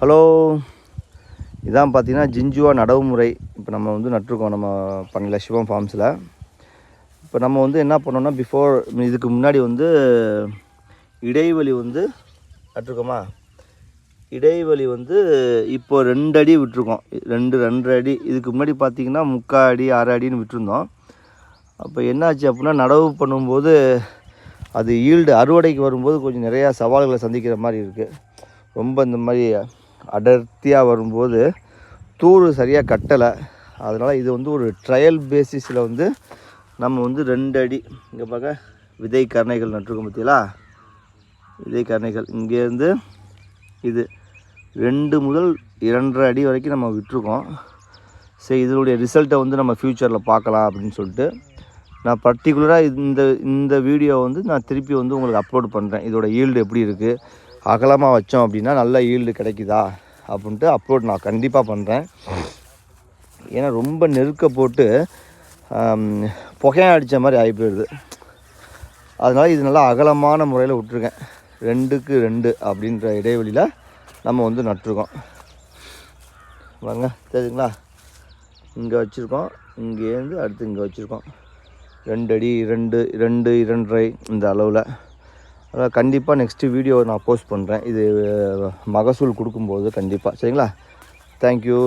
Hello. இதான் பார்த்தீங்கன்னா ஜிஞ்சுவா நடவு முறை. இப்போ நம்ம வந்து நட்டிருக்கோம் நம்ம பண்ணல சிவம் ஃபார்ம்ஸில். இப்போ நம்ம வந்து என்ன பண்ணோம்னா பிஃபோர் இதுக்கு முன்னாடி வந்து இடைவெளி வந்து நட்டிருக்கோமா? இடைவெளி வந்து இப்போ ரெண்டு அடி விட்டுருக்கோம். ரெண்டு ரெண்டரை அடி. இதுக்கு முன்னாடி பார்த்தீங்கன்னா முக்கால் அடி அரை அடின்னு விட்டுருந்தோம். அப்போ என்னாச்சு அப்படின்னா நடவு பண்ணும்போது அது ஈல்டு அறுவடைக்கு வரும்போது கொஞ்சம் நிறையா சவால்களை சந்திக்கிற மாதிரி இருக்குது ரொம்ப இந்த மாதிரி அடர்த்தியாக வரும்போது தூர் சரியாக கட்டலை. அதனால் இது வந்து ஒரு ட்ரையல் பேசிஸில் வந்து நம்ம வந்து ரெண்டு அடி இங்கே பார்க்க விதை கரணைகள் நட்டுருக்கோம் பார்த்தீங்களா விதை கரணைகள். இங்கேருந்து இது ரெண்டு முதல் இரண்டரை அடி வரைக்கும் நம்ம விட்டுருக்கோம். சரி இதனுடைய ரிசல்ட்டை வந்து நம்ம ஃப்யூச்சரில் பார்க்கலாம் அப்படின்னு சொல்லிட்டு நான் பர்டிகுலராக இந்த இந்த வீடியோ வந்து நான் திருப்பி வந்து உங்களுக்கு அப்லோட் பண்ணுறேன் இதோட ஈல்டு எப்படி இருக்குது அகலமாக வச்சோம் அப்படின்னா நல்ல ஈல்டு கிடைக்குதா அப்படின்ட்டு அப்லோட் நான் கண்டிப்பாக பண்ணுறேன் ஏன்னா ரொம்ப நெருக்க போட்டு புகையாக அடித்த மாதிரி ஆகி போயிடுது. அதனால் இது நல்லா அகலமான முறையில் விட்ருக்கேன் ரெண்டுக்கு ரெண்டு அப்படின்ற இடைவெளியில் நம்ம வந்து நட்டுருக்கோம். வாங்க தெரியுதுங்களா? இங்கே வச்சுருக்கோம் இங்கேருந்து அடுத்து இங்கே வச்சுருக்கோம். ரெண்டு அடி இரண்டு ரெண்டு இரண்டரை இந்த அளவில். அதான் கண்டிப்பாக நெக்ஸ்ட்டு வீடியோ நான் போஸ்ட் பண்ணுறேன் இது மகசூல் கொடுக்கும்போது கண்டிப்பாக சரிங்களா? தேங்க்யூ